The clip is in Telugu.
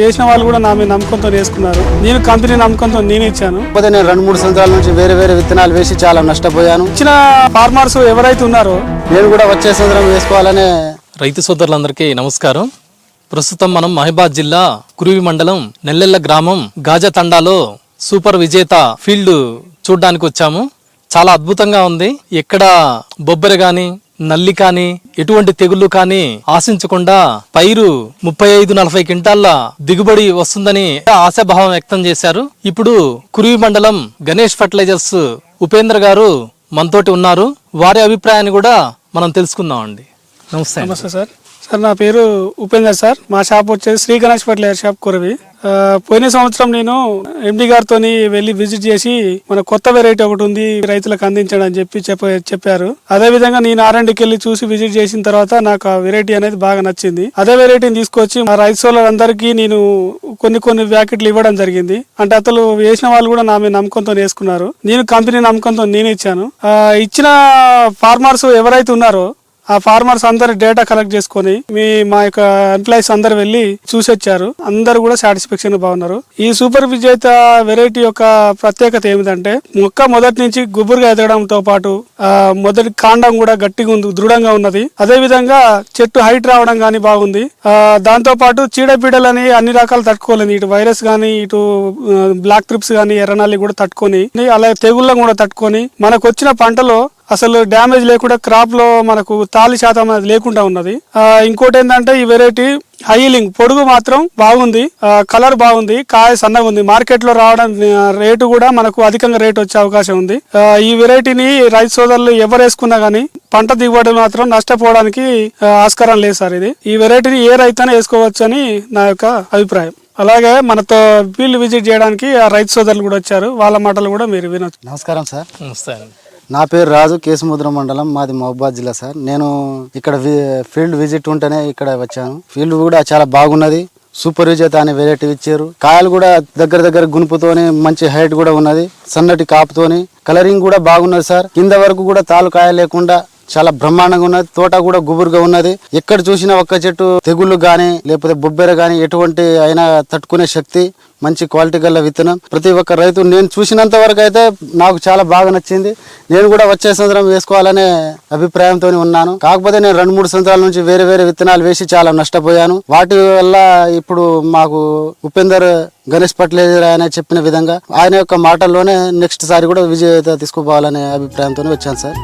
వేసిన వాళ్ళు కూడా నా మీద నమ్మకంతో వేసుకున్నారు నేను కంపెనీ నమ్మకంతో నేను ఇచ్చాను. కాకపోతే నేను రెండు మూడు సంవత్సరాల నుంచి వేరే వేరే విత్తనాలు వేసి చాలా నష్టపోయాను. ఇచ్చిన ఫార్మర్స్ ఎవరైతే ఉన్నారో నేను కూడా వచ్చే సంవత్సరం వేసుకోవాలనే రైతు సోదరులందరికీ నమస్కారం. ప్రస్తుతం మనం మహిబాద్ జిల్లా కురివి మండలం నెల్లెల్ల గ్రామం గాజా తండాలో సూపర్ విజేత ఫీల్డ్ చూడడానికి వచ్చాము చాలా అద్భుతంగా ఉంది. ఎక్కడ బొబ్బెర గాని నల్లి కానీ ఎటువంటి తెగుళ్ళు కానీ ఆశించకుండా పైరు ముప్పై ఐదు నలభై క్వింటాల్ల దిగుబడి వస్తుందని ఆశాభావం వ్యక్తం చేశారు. ఇప్పుడు కురివి మండలం గణేష్ ఫర్టిలైజర్స్ ఉపేంద్ర గారు మనతోటి ఉన్నారు. వారి అభిప్రాయాన్ని కూడా మనం తెలుసుకుందామండి నమస్తే నమస్తే సార్. సార్ నా పేరు ఉపేందర్ సార్. మా షాప్ వచ్చేసి శ్రీ గణేష్ ఫర్టిలైజర్ షాప్ కురవి. పోయిన సంవత్సరం నేను ఎండి గారితో వెళ్ళి విజిట్ చేసి మన కొత్త వెరైటీ ఒకటి ఉంది రైతులకు అందించడం అని చెప్పి చెప్ప చెప్పారు. అదే విధంగా నేను ఆర్ఎండ్కి వెళ్ళి చూసి విజిట్ చేసిన తర్వాత నాకు ఆ వెరైటీ అనేది బాగా నచ్చింది. అదే వెరైటీని తీసుకొచ్చి మా రైతు సోలర్ అందరికీ నేను కొన్ని కొన్ని ప్యాకెట్లు ఇవ్వడం జరిగింది. అంటే అతను వేసిన వాళ్ళు కూడా నా మీద నమ్మకంతో వేసుకున్నారు. నేను కంపెనీ నమ్మకంతో నేను ఇచ్చాను. ఇచ్చిన ఫార్మర్స్ ఎవరైతే ఉన్నారో ఆ ఫార్మర్స్ అందరు డేటా కలెక్ట్ చేసుకొని మీ మా యొక్క ఎంప్లాయీస్ అందరు వెళ్ళి చూసి వచ్చారు అందరు కూడా సాటిస్ఫాక్షన్ బాగున్నారు. ఈ సూపర్ విజేత వెరైటీ యొక్క ప్రత్యేకత ఏమిటంటే మొక్క మొదటి నుంచి గుబురుగా ఎదగడంతో పాటు మొదటి కాండం కూడా గట్టిగా ఉంది దృఢంగా ఉన్నది. అదే విధంగా చెట్టు హైట్ రావడం గానీ బాగుంది. దాంతో పాటు చీడపీడలని అన్ని రకాలు తట్టుకోలేదు ఇటు వైరస్ గానీ ఇటు బ్లాక్ ట్రిప్స్ గానీ ఎర్రనాలి కూడా తట్టుకొని అలాగే తెగుళ్ళను కూడా తట్టుకొని మనకు వచ్చిన పంటలో అసలు డ్యామేజ్ లేకుండా క్రాప్లో మనకు తాలి శాతం అనేది లేకుండా ఉన్నది. ఆ, ఇంకోటి ఏంటంటే ఈ వెరైటీ హైలింగ్ పొడుగు మాత్రం బాగుంది. ఆ, కలర్ బాగుంది కాయ సన్నగా ఉంది. మార్కెట్లో రావడం రేటు కూడా మనకు అధికంగా రేటు వచ్చే అవకాశం ఉంది. ఆ, ఈ వెరైటీని రైతు సోదరులు ఎవరు వేసుకున్నా గానీ పంట దిగుబడి మాత్రం నష్టపోవడానికి ఆస్కారం లేదు సార్ ఇది. ఈ వెరైటీని ఏ రైతైనా వేసుకోవచ్చు అని నా యొక్క అభిప్రాయం. అలాగే మనతో ఫీల్డ్ విజిట్ చేయడానికి ఆ రైతు సోదరులు కూడా వచ్చారు. వాళ్ళ మాటలు కూడా మీరు వినొచ్చు. నమస్కారం సార్. నమస్తే అండి నా పేరు రాజు కేసుముద్ర మండలం మాది మహబాద్ జిల్లా సార్. నేను ఇక్కడ వి- ఫీల్డ్ విజిట్ ఉంటేనే ఇక్కడ వచ్చాను. ఫీల్డ్ కూడా చాలా బాగున్నది. సూపర్ విజేత అనే వెరైటీ ఇచ్చారు. కాయలు కూడా దగ్గర దగ్గర గునుపుతోనే మంచి హైట్ కూడా ఉన్నది. సన్నటి కాపుతోని. కలరింగ్ కూడా బాగున్నది సార్. కింద వరకు కూడా తాలు కాయ లేకుండా చాలా బ్రహ్మాండంగా ఉన్నది. తోట కూడా గుబురుగా ఉన్నది. ఎక్కడ చూసినా ఒక్క చెట్టు తెగుళ్ళు కానీ లేకపోతే బొబ్బెర కానీ ఎటువంటి అయినా తట్టుకునే శక్తి మంచి క్వాలిటీ గల విత్తనం. ప్రతి ఒక్క రైతు నేను చూసినంత వరకు అయితే నాకు చాలా బాగా నచ్చింది. నేను కూడా వచ్చే సంవత్సరం వేసుకోవాలనే అభిప్రాయంతో ఉన్నాను. కాకపోతే నేను రెండు మూడు సంవత్సరాల నుంచి వేరే వేరే విత్తనాలు వేసి చాలా నష్టపోయాను. వాటి వల్ల ఇప్పుడు మాకు ఉపేందర్ గణేష్ పట్లేజర్ ఆయన చెప్పిన విధంగా ఆయన యొక్క మాటల్లోనే నెక్స్ట్ సారి కూడా విజయత తీసుకుపోవాలనే అభిప్రాయంతో వచ్చాను సార్.